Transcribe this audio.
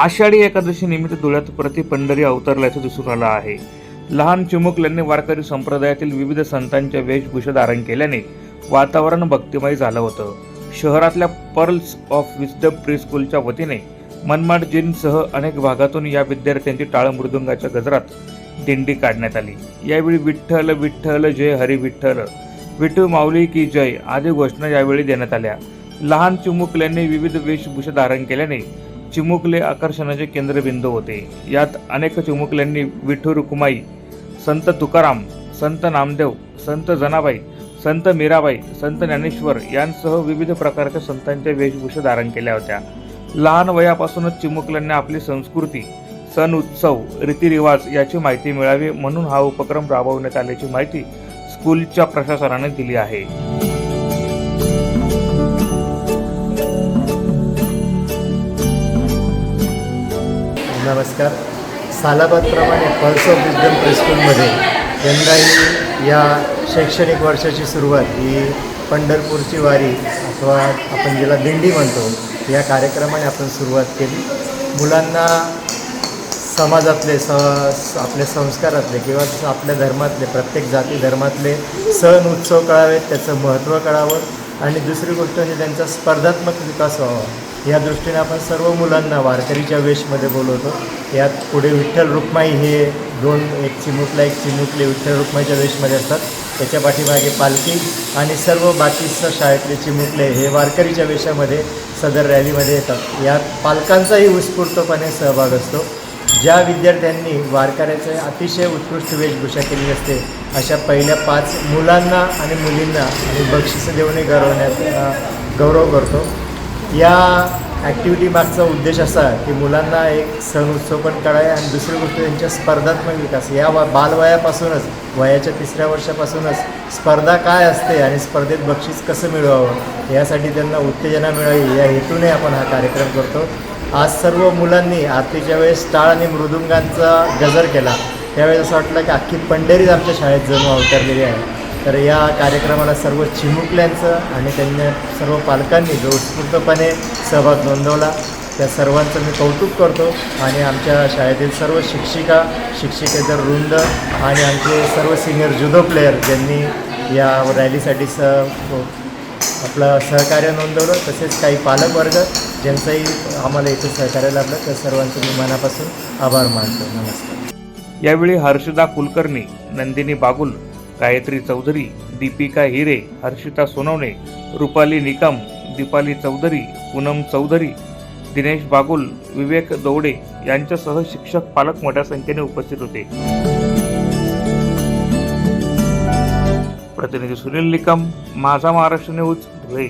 आषाढी एकादशी निमित्त धुळ्यात प्रति पंढरी अवतरल्याचं दिसून आलं आहे. लहान चिमुकल्यांनी वारकरी संप्रदायातील विविध संतांच्या वेशभूषा धारण केल्याने वातावरण भक्तिमय झालं होतं. शहरातल्या पर्ल्स ऑफ विस्डम प्री स्कूलच्या वतीने मनमाड जिनसह अनेक भागातून या विद्यार्थ्यांची टाळ मृदुंगाच्या गजरात दिंडी काढण्यात आली. यावेळी विठ्ठल विठ्ठल जय हरी विठ्ठल विठू माऊली की जय आदी घोषणा यावेळी देण्यात आल्या. लहान चिमुकल्यांनी विविध वेशभूषा धारण केल्याने चिमुकले आकर्षणाचे केंद्रबिंदू होते. यात अनेक चिमुकल्यांनी विठ्ठू रुक्माई संत तुकाराम संत नामदेव संत जनाबाई संत मीराबाई संत ज्ञानेश्वर यांसह विविध प्रकारच्या संतांच्या वेशभूषा धारण केल्या होत्या. लहान वयापासूनच चिमुकल्यांना आपली संस्कृती सण उत्सव रीतिरिवाज याची माहिती मिळावी म्हणून हा उपक्रम राबवण्यात आल्याची माहिती स्कूलच्या प्रशासनाने दिली आहे. नमस्कार. सालाबादप्रमाणे पल्स ऑफ विजडम प्रेस्कूलमध्ये यंदाही या शैक्षणिक वर्षाची सुरुवात ही पंढरपूरची वारी अथवा आपण ज्याला दिंडी म्हणतो या कार्यक्रमाने आपण सुरुवात केली. मुलांना समाजातले स आपल्या संस्कारातले किंवा आपल्या धर्मातले प्रत्येक जाती धर्मातले सण उत्सव कळावेत त्याचं महत्त्व कळावं आणि दुसरी गोष्ट म्हणजे त्यांचा स्पर्धात्मक विकास व्हावा. या दृष्टीने आपण सर्व मुलांना वारकरीच्या वेशमध्ये बोलवतो. यात पुढे विठ्ठल रुक्माई हे दोन एक चिमुकला एक चिमुकले विठ्ठल रुक्माईच्या वेशमध्ये असतात. त्याच्या पाठीमागे पालखी आणि सर्व बाकी शाळेतले चिमुकले हे वारकरीच्या वेशामध्ये सदर रॅलीमध्ये येतात. यात पालकांचाही उत्स्फूर्तपणे सहभाग असतो. ज्या विद्यार्थ्यांनी वारकऱ्याचे अतिशय उत्कृष्ट वेशभूषा केली असते अशा पहिल्या पाच मुलांना आणि मुलींना आणि बक्षिसं देऊनही गौरवण्यात गौरव करतो. या ॲक्टिव्हिटी मागचा उद्देश असा की मुलांना एक सण उत्सव पण कळावे आणि दुसरी गोष्ट त्यांच्या स्पर्धात्मक विकास. या व बालवयापासूनच वयाच्या तिसऱ्या वर्षापासूनच स्पर्धा काय असते आणि स्पर्धेत बक्षीस कसं मिळवावं यासाठी त्यांना उत्तेजना मिळावी या हेतूने आपण हा कार्यक्रम करतो. आज सर्व मुलांनी आरतीच्या वेळेस टाळ आणि मृदुंगांचा गजर केला. त्यावेळेस असं वाटलं की अख्खी पंढरीच आमच्या शाळेत जणू अवतरलेली आहे. तर या कार्यक्रमाला सर्व चिमुकल्यांचं आणि त्यांना सर्व पालकांनी जो उत्स्फूर्तपणे सहभाग नोंदवला. त्या सर्वांचं मी कौतुक करतो आणि आमच्या शाळेतील सर्व शिक्षिका शिक्षिकेतर रुंद आणि आमचे सर्व सिनियर जुदो प्लेयर ज्यांनी या रॅलीसाठी स आपलं सहकार्य नोंदवलं तसेच काही पालक वर्ग ज्यांचंही आम्हाला इथे सहकार्य लाभलं त्या सर्वांचं मी मनापासून आभार मानतो. नमस्कार. यावेळी हर्षदा कुलकर्णी नंदिनी बागुल गायत्री चौधरी दीपिका हिरे हर्षिता सोनवणे रुपाली निकम दीपाली चौधरी पूनम चौधरी दिनेश बागुल विवेक दौडे यांच्यासह शिक्षक पालक मोठ्या संख्येने उपस्थित होते. प्रतिनिधी सुनील निकम माझा महाराष्ट्र न्यूज धुळे.